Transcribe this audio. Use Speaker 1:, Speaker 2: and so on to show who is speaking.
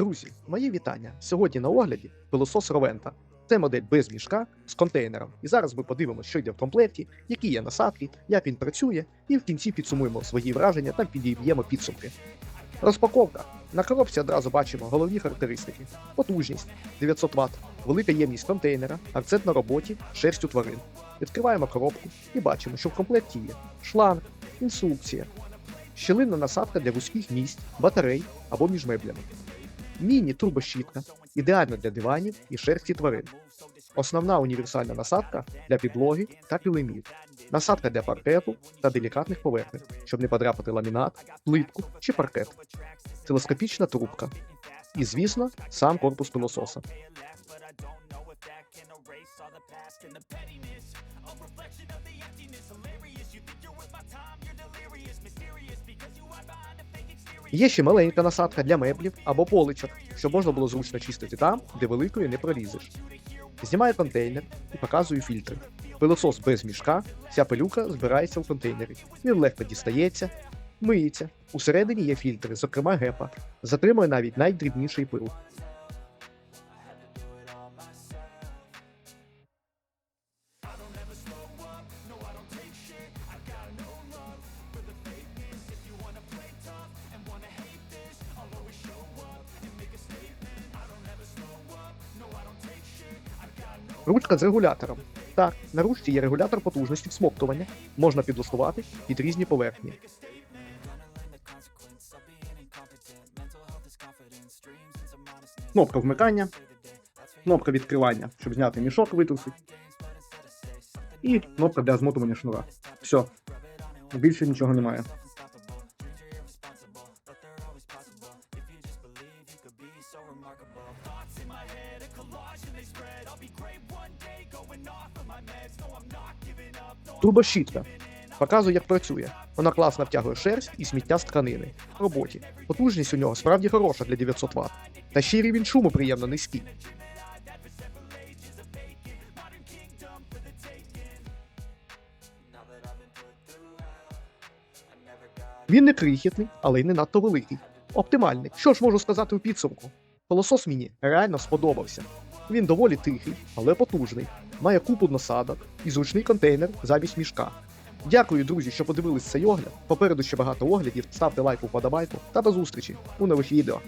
Speaker 1: Друзі, мої вітання. Сьогодні на огляді пилосос Ровента. Це модель без мішка з контейнером. І зараз ми подивимося, що йде в комплекті, які є насадки, як він працює, і в кінці підсумуємо свої враження та підіб'ємо підсумки. Розпаковка. На коробці одразу бачимо головні характеристики: потужність 900 Вт, велика ємність контейнера, акцент на роботі, шерсть у тварин. Відкриваємо коробку і бачимо, що в комплекті є шланг, інструкція, щілинна насадка для вузьких місць, батарей або між меблями. Міні-турбощітка ідеальна для диванів і шерсті тварин. Основна універсальна насадка для підлоги та килимів. Насадка для паркету та делікатних поверхень, щоб не подрапати ламінат, плитку чи паркет. Телескопічна трубка. І, звісно, сам корпус пилососа. Є ще маленька насадка для меблів або поличок, щоб можна було зручно чистити там, де великою не пролізеш. Знімаю контейнер і показую фільтри. Пилосос без мішка, вся пилюка збирається в контейнері. Він легко дістається, миється. Усередині є фільтри, зокрема гепа. Затримує навіть найдрібніший пил. Ручка з регулятором. Так, на ручці є регулятор потужності всмоктування, можна підлаштувати під різні поверхні. Кнопка вмикання, кнопка відкривання, щоб зняти мішок, витрусити. І кнопка для змотування шнура. Все. Більше нічого немає. Турбощітка. Показую, як працює. Вона класно втягує шерсть і сміття з тканини. В роботі. Потужність у нього справді хороша для 900 Вт. Та ще й рівень шуму приємно низький. Він не крихітний, але й не надто великий. Оптимальний. Що ж можу сказати у підсумку? Пилосос мені реально сподобався. Він доволі тихий, але потужний. Має купу насадок і зручний контейнер замість мішка. Дякую, друзі, що подивились цей огляд. Попереду ще багато оглядів. Ставте лайк, вподобайку та до зустрічі у нових відео.